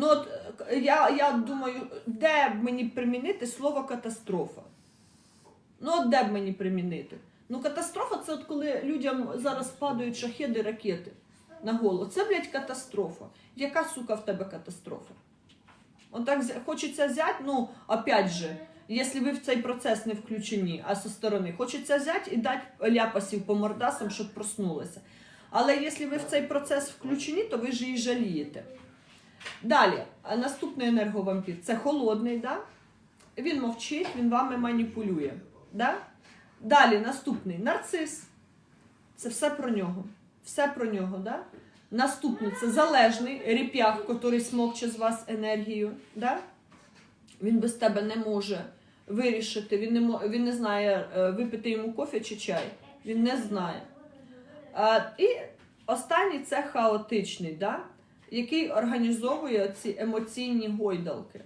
Ну от е, я, я думаю, де б мені примінити слово катастрофа? Ну, от де б мені примінити? Ну, катастрофа це от коли людям зараз падають шахеди, ракети на голову. Це, блядь, катастрофа. Яка сука в тебе катастрофа? Отак зя- хочеться взяти, ну, опять же, якщо ви в цей процес не включені, а зі сторони, хочеться взяти і дати ляпасів по мордасам, щоб проснулися. Але якщо ви в цей процес включені, то ви ж її жалієте. Далі, наступний енерговампір це холодний, да? він мовчить, він вами маніпулює. Да? Далі, наступний нарцис. Це все про нього. Все про нього. Да? Наступний це залежний ріп'ях, який смокче з вас енергію. Да? Він без тебе не може вирішити, він не, він не знає, е, випити йому кофе чи чай. Він не знає. А, і останній це хаотичний, да? Який організовує ці емоційні гойдалки.